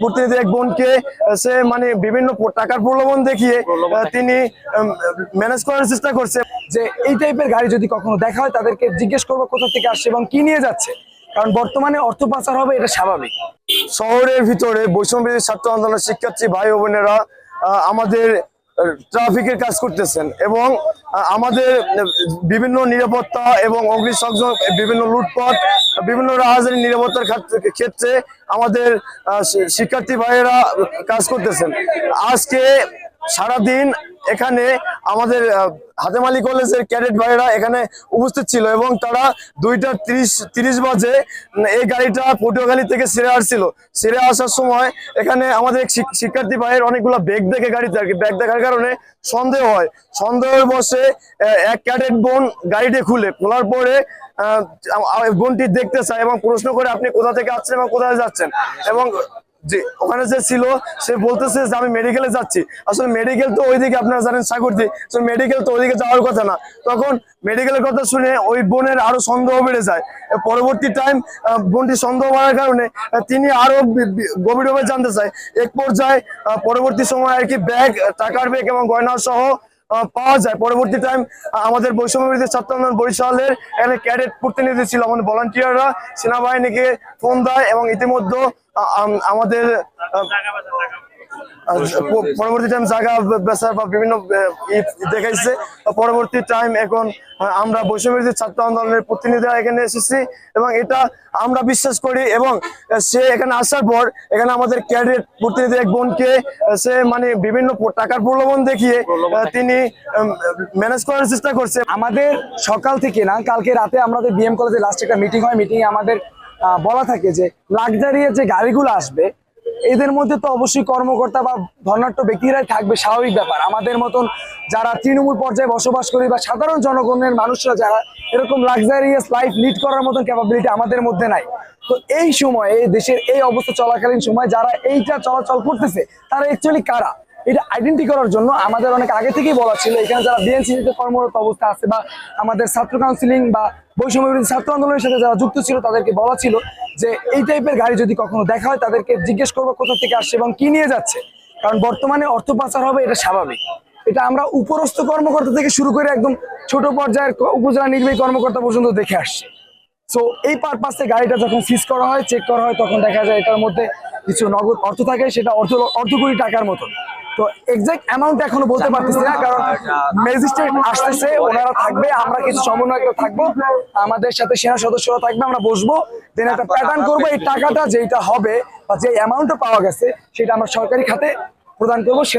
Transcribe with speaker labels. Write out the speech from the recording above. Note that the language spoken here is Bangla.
Speaker 1: প্রতিনিধি এক বোনকে সে মানে বিভিন্ন টাকার প্রলোভন দেখিয়ে তিনি ম্যানেজ করার চেষ্টা করছে।
Speaker 2: যে এই টাইপের গাড়ি যদি কখনো দেখা হয় তাদেরকে জিজ্ঞেস করব কোথা থেকে আসছে এবং কি নিয়ে যাচ্ছে। কারণ বর্তমানে অর্থ পাচার হবে এটা স্বাভাবিক।
Speaker 1: শহরের ভিতরে বৈষম্যবিরোধী ছাত্র আন্দোলনের শিক্ষার্থী ভাই ও বোনেরা আমাদের ট্রাফিকের কাজ করতেছেন এবং আমাদের বিভিন্ন নিরাপত্তা এবং অগ্নিসংযোগ, বিভিন্ন লুটপট, বিভিন্ন রাহাজারি নিরাপত্তার ক্ষেত্রে আমাদের শিক্ষার্থী ভাইয়েরা কাজ করতেছেন। আজকে সারাদিন এখানে আমাদের হাতেমালি কলেজের ক্যাডেট ভাইয়েরা এখানে উপস্থিত ছিল এবং তারা দুইটা তিরিশ তিরিশ বাজে এই গাড়িটা পটুয়াখালী থেকে সেরে আসছিল। সেরে আসার সময় এখানে আমাদের শিক্ষার্থী ভাইয়ের অনেকগুলো ব্যাগ দেখে গাড়িতে আর কি। ব্যাগ দেখার কারণে সন্দেহ হয়। সন্দেহের বসে এক ক্যাডেট বোন গাড়িটি খুলে। খোলার পরে বোনটি দেখতে চায় এবং প্রশ্ন করে, আপনি কোথা থেকে আসছেন এবং কোথায় যাচ্ছেন? এবং যে ওখানে যে ছিল, সে বলতেছে যে আমি মেডিকেলে যাচ্ছি। আসলে মেডিকেল তো ওইদিকে আপনারা জানেন সাগরদি মেডিকেল তো ওইদিকে যাওয়ার কথা না। তখন মেডিকেলের কথা শুনে ওই বোনের আরও সন্দেহ বেড়ে যায়। পরবর্তী টাইম বোনটি সন্দেহ বাড়ার কারণে তিনি আরও গভীরভাবে জানতে চায়। এক পর্যায়ে পরবর্তী সময় আর কি ব্যাগ টাকার ব্যাগ এবং গয়না সহ পাওয়া যায়। পরবর্তী টাইম আমাদের বৈষম্য বিরোধী ছাত্র আন্দোলন বরিশালের এখানে ক্যাডেট প্রতিনিধি ছিল আমাদের ভলান্টিয়াররা সেনাবাহিনীকে ফোন দেয় এবং ইতিমধ্যে আমাদের পরবর্তী টাইম জায়গা বে- বেচা বা বিভিন্ন দেখাইছে। পরবর্তী টাইম এখন আমরা বৈষম্য বিরোধী ছাত্র আন্দোলনের প্রতিনিধিরা এখানে এসেছি এবং এটা আমরা বিশ্বাস করি এবং সে এখানে আসার পর এখানে আমাদের ক্যাডেট প্রতিনিধি এক বোনকে সে মানে বিভিন্ন টাকার প্রলোভন দেখিয়ে তিনি ম্যানেজ করার চেষ্টা করছে।
Speaker 2: আমাদের সকাল থেকে না কালকে রাতে আমাদের বিএম কলেজে লাস্ট একটা মিটিং হয়। মিটিং আমাদের বলা থাকে যে লাক্সারিয়ার যে গাড়িগুলো আসবে এদের মধ্যে তো অবশ্যই কর্মকর্তা বা ধর্নাট্য ব্যক্তিরাই থাকবে, স্বাভাবিক ব্যাপার। আমাদের মতন যারা তৃণমূল পর্যায়ে বসবাস করি বা সাধারণ জনগণের মানুষরা যারা এরকম লাক্সারিয়াস লাইফ লিড করার মতন ক্যাপাবিলিটি আমাদের মধ্যে নাই। তো এই সময় দেশের এই অবস্থা চলাকালীন সময় যারা এইটা চলাচল করতেছে, তারা অ্যাকচুয়ালি কারা? এটা আইডেন্টি করার জন্য আমাদের অনেক আগে থেকেই বলা ছিল, এখানে যারা বিএনসিতে কর্মরত অবস্থা আছে বা আমাদের ছাত্র কাউন্সিলিং বা বৈষম্য বিরোধী ছাত্র আন্দোলনের সাথে যারা যুক্ত ছিল, তাদেরকে বলা ছিল যে এই টাইপের গাড়ি যদি কখনো দেখা হয়, তাদেরকে জিজ্ঞেস করব কোথা থেকে আসছে এবং কি নিয়ে যাচ্ছে। কারণ বর্তমানে অর্থ পাচার হবে, এটা স্বাভাবিক। এটা আমরা উপরস্থ কর্মকর্তা থেকে শুরু করে একদম ছোট পর্যায়ের উপজেলা নির্বাহী কর্মকর্তা পর্যন্ত দেখে আসছে। সো এই পারপাসে গাড়িটা যখন সিজ করা হয় চেক করা হয়, তখন দেখা যায় এটার মধ্যে কিছু নগদ অর্থ থাকে, সেটা অর্ধ অর্ধ কোটি টাকার মতন। তো এক্সাক্ট অ্যামাউন্ট এখনও বলতে পারতেছি না, কারণ ম্যাজিস্ট্রেট আসতেছে, ওনারা থাকবে, আমরা কিছু সমন্বয়ক থাকব, আমাদের সাথে সেনা সদস্যরা থাকবে, আমরা বসবো দেন একটা প্যাটার্ন করব, এই টাকাটা যেটা হবে বা যে অ্যামাউন্টটা পাওয়া গেছে, সেটা আমরা সরকারি খাতে প্রদান করব, সেনা